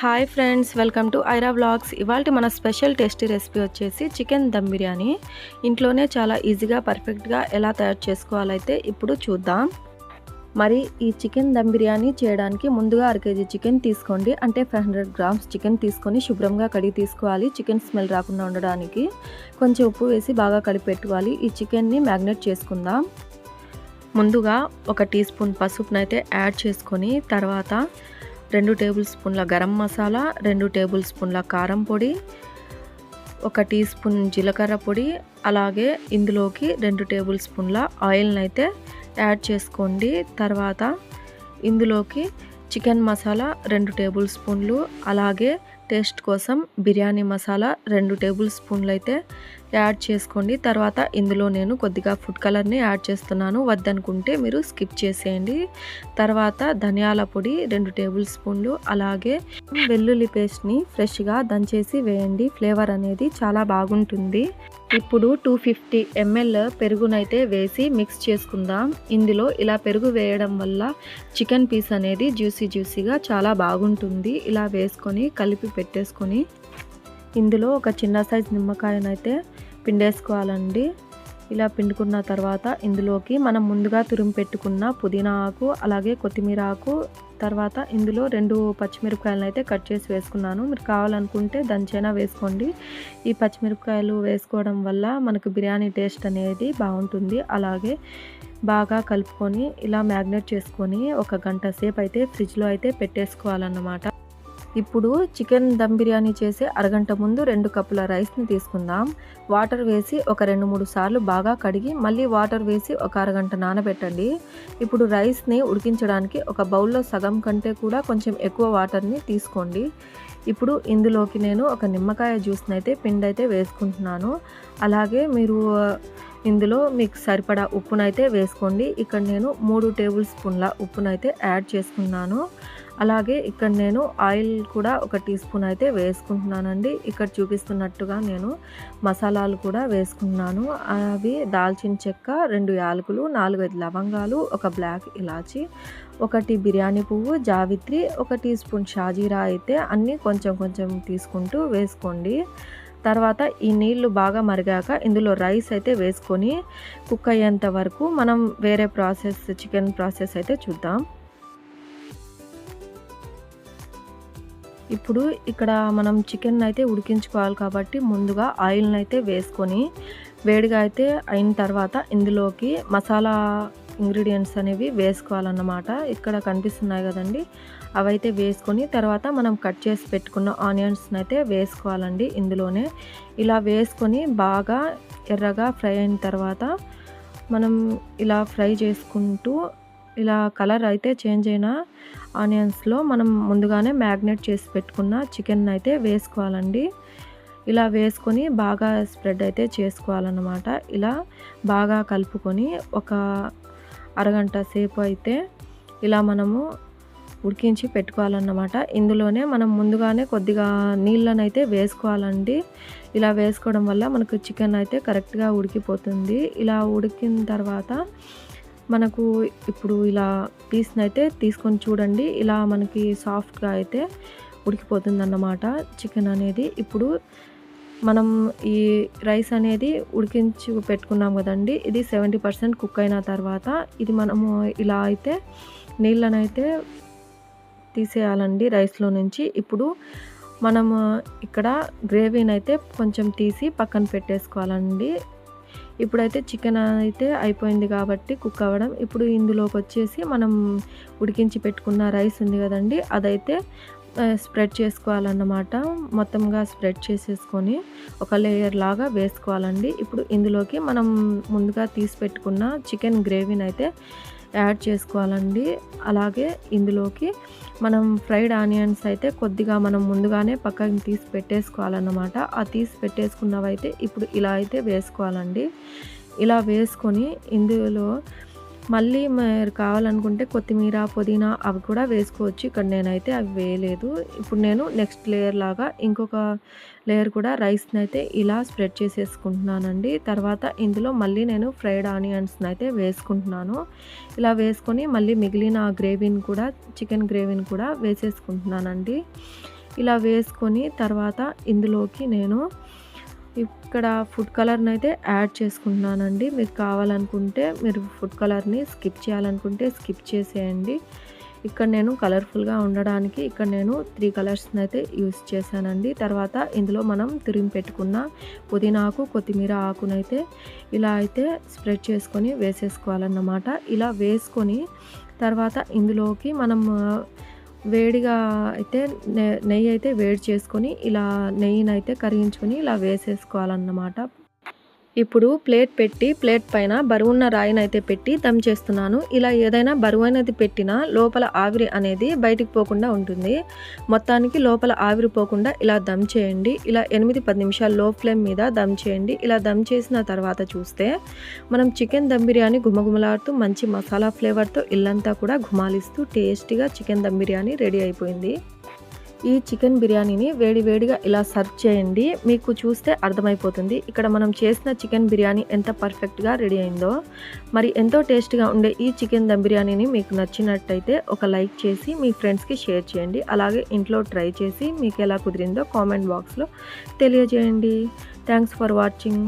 Hi friends welcome to Aira vlogs ఇవాళ మన special tasty recipe వచ్చేసి చికెన్ దమ్ బిర్యానీ ఇంట్లోనే చాలా ఈజీగా పర్ఫెక్ట్గా ఎలా తయారు చేసుకోవాలైతే ఇప్పుడు చూద్దాం. మరి ఈ చికెన్ దమ్ బిర్యానీ చేయడానికి ముందుగా అర కేజీ చికెన్ తీసుకోండి. అంటే ఫైవ్ హండ్రెడ్ గ్రామ్స్ చికెన్ తీసుకొని శుభ్రంగా కడిగి తీసుకోవాలి. చికెన్ స్మెల్ రాకుండా ఉండడానికి కొంచెం ఉప్పు వేసి బాగా కలిపి పెట్టుకోవాలి. ఈ చికెన్ని మ్యాగ్నేట్ చేసుకుందాం. ముందుగా ఒక టీ స్పూన్ పసుపునైతే యాడ్ చేసుకొని తర్వాత రెండు టేబుల్ స్పూన్ల గరం మసాలా రెండు టేబుల్ స్పూన్ల కారం పొడి ఒక టీ స్పూన్ జీలకర్ర పొడి అలాగే ఇందులోకి రెండు టేబుల్ స్పూన్ల ఆయిల్ని అయితే యాడ్ చేసుకోండి. తర్వాత ఇందులోకి చికెన్ మసాలా రెండు టేబుల్ స్పూన్లు అలాగే టేస్ట్ కోసం బిర్యానీ మసాలా రెండు టేబుల్ స్పూన్లు అయితే యాడ్ చేసుకోండి. తర్వాత ఇందులో నేను కొద్దిగా ఫుడ్ కలర్ని యాడ్ చేస్తున్నాను. వద్దనుకుంటే మీరు స్కిప్ చేసేయండి. తర్వాత ధనియాల పొడి రెండు టేబుల్ స్పూన్లు అలాగే వెల్లుల్లి పేస్ట్ని ఫ్రెష్గా దంచేసి వేయండి. ఫ్లేవర్ అనేది చాలా బాగుంటుంది. ఇప్పుడు టూ ఫిఫ్టీ ఎంఎల్ పెరుగునైతే వేసి మిక్స్ చేసుకుందాం. ఇందులో ఇలా పెరుగు వేయడం వల్ల చికెన్ పీస్ అనేది జ్యూసీ జ్యూసీగా చాలా బాగుంటుంది. ఇలా వేసుకొని కలిపి పెట్టేసుకొని ఇందులో ఒక చిన్న సైజ్ నిమ్మకాయనైతే పిండేసుకోవాలండి. ఇలా పిండుకున్న తర్వాత ఇందులోకి మనం ముందుగా తురిమి పెట్టుకున్న పుదీనా ఆకు అలాగే కొత్తిమీర ఆకు తర్వాత ఇందులో రెండు పచ్చిమిరపకాయలను అయితే కట్ చేసి వేసుకున్నాను. మీరు కావాలనుకుంటే దంచైనా వేసుకోండి. ఈ పచ్చిమిరపకాయలు వేసుకోవడం వల్ల మనకు బిర్యానీ టేస్ట్ అనేది బాగుంటుంది. అలాగే బాగా కలుపుకొని ఇలా మ్యాగ్నేట్ చేసుకొని ఒక గంట సేపు అయితే ఫ్రిడ్జ్లో అయితే పెట్టేసుకోవాలన్నమాట. ఇప్పుడు చికెన్ దమ్ బిర్యానీ చేసే అరగంట ముందు రెండు కప్పుల రైస్ని తీసుకుందాం. వాటర్ వేసి ఒక రెండు మూడు సార్లు బాగా కడిగి మళ్ళీ వాటర్ వేసి ఒక అరగంట నానబెట్టండి. ఇప్పుడు రైస్ని ఉడికించడానికి ఒక బౌల్లో సగం కంటే కూడా కొంచెం ఎక్కువ వాటర్ని తీసుకోండి. ఇప్పుడు ఇందులోకి నేను ఒక నిమ్మకాయ జ్యూస్ని అయితే పిండి అయితే వేసుకుంటున్నాను. అలాగే మీరు ఇందులో మీకు సరిపడా ఉప్పునైతే వేసుకోండి. ఇక్కడ నేను మూడు టేబుల్ స్పూన్ల ఉప్పునైతే యాడ్ చేసుకున్నాను. అలాగే ఇక్కడ నేను ఆయిల్ కూడా ఒక టీ స్పూన్ అయితే వేసుకుంటున్నానండి. ఇక్కడ చూపిస్తున్నట్టుగా నేను మసాలాలు కూడా వేసుకున్నాను అవి దాల్చిన చెక్క రెండు యాలకులు నాలుగైదు లవంగాలు ఒక బ్లాక్ ఇలాచి ఒకటి బిర్యానీ పువ్వు జావిత్రి ఒక టీ స్పూన్ షాజీరా అయితే అన్నీ కొంచెం కొంచెం తీసుకుంటూ వేసుకోండి. తర్వాత ఈ నీళ్ళు బాగా మరిగాక ఇందులో రైస్ అయితే వేసుకొని కుక్ అయ్యేంత వరకు మనం వేరే ప్రాసెస్ చికెన్ ప్రాసెస్ అయితే చూద్దాం. ఇప్పుడు ఇక్కడ మనం చికెన్ అయితే ఉడికించుకోవాలి కాబట్టి ముందుగా ఆయిల్ని అయితే వేసుకొని వేడిగా అయితే అయిన తర్వాత ఇందులోకి మసాలా ఇంగ్రీడియంట్స్ అనేవి వేసుకోవాలన్నమాట. ఇక్కడ కనిపిస్తున్నాయి కదండి. అవైతే వేసుకొని తర్వాత మనం కట్ చేసి పెట్టుకున్న ఆనియన్స్ని అయితే వేసుకోవాలండి ఇందులోనే. ఇలా వేసుకొని బాగా ఎర్రగా ఫ్రై అయిన తర్వాత మనం ఇలా ఫ్రై చేసుకుంటూ ఇలా కలర్ అయితే చేంజ్ అయిన ఆనియన్స్లో మనం ముందుగానే మ్యాగ్నేట్ చేసి పెట్టుకున్న చికెన్ అయితే వేసుకోవాలండి. ఇలా వేసుకొని బాగా స్ప్రెడ్ అయితే చేసుకోవాలన్నమాట. ఇలా బాగా కలుపుకొని ఒక అరగంట సేపు అయితే ఇలా మనము ఉడికించి పెట్టుకోవాలన్నమాట. ఇందులోనే మనం ముందుగానే కొద్దిగా నీళ్ళని అయితే వేసుకోవాలండి. ఇలా వేసుకోవడం వల్ల మనకు చికెన్ అయితే కరెక్ట్గా ఉడికిపోతుంది. ఇలా ఉడికిన తర్వాత మనకు ఇప్పుడు ఇలా పీస్ని అయితే తీసుకొని చూడండి. ఇలా మనకి సాఫ్ట్గా అయితే ఉడికిపోతుంది అన్నమాట చికెన్ అనేది ఇప్పుడు మనం ఈ రైస్ అనేది ఉడికించి పెట్టుకున్నాం కదండి. ఇది సెవెంటీ పర్సెంట్ కుక్ అయిన తర్వాత ఇది మనము ఇలా అయితే నీళ్ళనైతే తీసేయాలండి రైస్లో నుంచి. ఇప్పుడు మనము ఇక్కడ గ్రేవీని అయితే కొంచెం తీసి పక్కన పెట్టేసుకోవాలండి. ఇప్పుడైతే చికెన్ అయితే అయిపోయింది కాబట్టి కుక్ అవ్వడం. ఇప్పుడు ఇందులోకి వచ్చేసి మనం ఉడికించి పెట్టుకున్న రైస్ ఉంది కదండి అదైతే స్ప్రెడ్ చేసుకోవాలన్నమాట. మొత్తంగా స్ప్రెడ్ చేసేసుకొని ఒక లేయర్ లాగా వేసుకోవాలండి. ఇప్పుడు ఇందులోకి మనం ముందుగా తీసి పెట్టుకున్న చికెన్ గ్రేవీని అయితే యాడ్ చేసుకోవాలండి. అలాగే ఇందులోకి మనం ఫ్రైడ్ ఆనియన్స్ అయితే కొద్దిగా మనం ముందుగానే పక్కకి తీసి పెట్టేసుకోవాలన్నమాట. ఆ తీసి పెట్టేసుకున్నవైతే ఇప్పుడు ఇలా అయితే వేసుకోవాలండి. ఇలా వేసుకొని ఇందులో మళ్ళీ మీరు కావాలనుకుంటే కొత్తిమీర పుదీనా అవి కూడా వేసుకోవచ్చు. ఇక్కడ నేనైతే అవి వేయలేదు. ఇప్పుడు నేను నెక్స్ట్ లేయర్ లాగా ఇంకొక లేయర్ కూడా రైస్ని అయితే ఇలా స్ప్రెడ్ చేసేసుకుంటున్నానండి. తర్వాత ఇందులో మళ్ళీ నేను ఫ్రైడ్ ఆనియన్స్ని అయితే వేసుకుంటున్నాను. ఇలా వేసుకొని మళ్ళీ మిగిలిన గ్రేవీని కూడా చికెన్ గ్రేవీని కూడా వేసేసుకుంటున్నానండి. ఇలా వేసుకొని తర్వాత ఇందులోకి నేను ఇక్కడ ఫుడ్ కలర్ని అయితే యాడ్ చేసుకుంటున్నానండి. మీకు కావాలనుకుంటే మీరు ఫుడ్ కలర్ని స్కిప్ చేయాలనుకుంటే స్కిప్ చేసేయండి. ఇక్కడ నేను కలర్ఫుల్గా ఉండడానికి ఇక్కడ నేను త్రీ కలర్స్ని అయితే యూస్ చేశానండి. తర్వాత ఇందులో మనం తురిమి పెట్టుకున్న పుదీనాకు కొత్తిమీర ఆకునైతే ఇలా అయితే స్ప్రెడ్ చేసుకొని వేసేసుకోవాలన్నమాట. ఇలా వేసుకొని తర్వాత ఇందులోకి మనం వేడిగా అయితే నెయ్యి అయితే వేడి చేసుకొని ఇలా నెయ్యిని అయితే కరిగించుకొని ఇలా వేసేసుకోవాలన్నమాట. ఇప్పుడు ప్లేట్ పెట్టి ప్లేట్ పైన బరువున్న రాయినైతే పెట్టి దమ్ చేస్తున్నాను. ఇలా ఏదైనా బరువైనది పెట్టినా లోపల ఆవిరి అనేది బయటికి పోకుండా ఉంటుంది. మొత్తానికి లోపల ఆవిరి పోకుండా ఇలా దమ్ చేయండి. ఇలా ఎనిమిది పది నిమిషాలు లో ఫ్లేమ్ మీద దమ్ చేయండి. ఇలా దమ్ చేసిన తర్వాత చూస్తే మనం చికెన్ దమ్ బిర్యానీ గుమగుమలాడుతూ మంచి మసాలా ఫ్లేవర్తో ఇల్లంతా కూడా గుమాలిస్తూ టేస్టీగా చికెన్ దమ్ బిర్యానీ రెడీ అయిపోయింది. ఈ చికెన్ బిర్యానీని వేడి వేడిగా ఇలా సర్వ్ చేయండి. మీకు చూస్తే అర్థమైపోతుంది. ఇక్కడ మనం చేసిన చికెన్ బిర్యానీ ఎంత పర్ఫెక్ట్గా రెడీ అయిందో. మరి ఎంతో టేస్ట్గా ఉండే ఈ చికెన్ దమ్ బిర్యానీని మీకు నచ్చినట్టయితే ఒక లైక్ చేసి మీ ఫ్రెండ్స్కి షేర్ చేయండి. అలాగే ఇంట్లో ట్రై చేసి మీకు ఎలా కుదిరిందో కామెంట్ బాక్స్లో తెలియజేయండి. Thanks for watching.